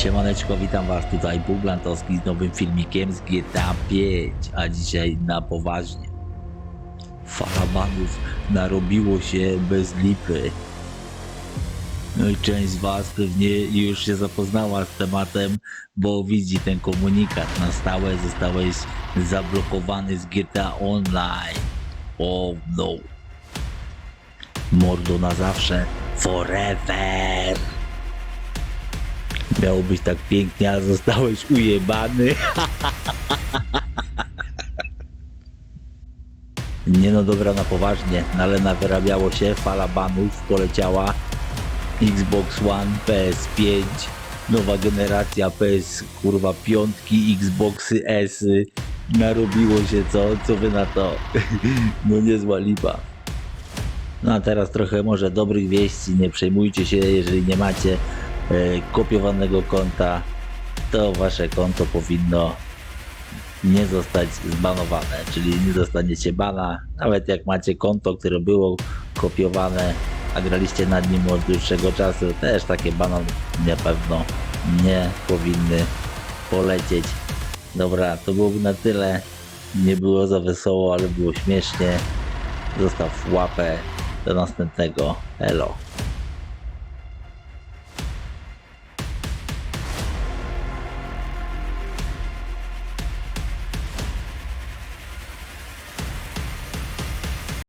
Siemaneczko, witam was tutaj Buglantowski z nowym filmikiem z GTA 5, a dzisiaj na poważnie. Farabanów narobiło się bez lipy. No i część z was pewnie już się zapoznała z tematem, bo widzi ten komunikat na stałe zostałeś zablokowany z GTA Online. Oh no. Mordo na zawsze. Forever. Miało być tak pięknie, a zostałeś ujebany. Nie no dobra, na poważnie, no ale nawyrabiało się, fala banów poleciała. Xbox One, PS5, nowa generacja PS kurwa piątki, Xboxy S. Narobiło się co? Co wy na to? No niezła lipa. No a teraz trochę może dobrych wieści, nie przejmujcie się, jeżeli nie macie e, kopiowanego konta, to wasze konto powinno nie zostać zbanowane, czyli nie dostaniecie bana, nawet jak macie konto, które było kopiowane, a graliście nad nim od dłuższego czasu, też takie bana na pewno nie powinny polecieć. Dobra, to byłoby na tyle. Nie było za wesoło, ale było śmiesznie. Zostaw łapę. Do następnego. Elo.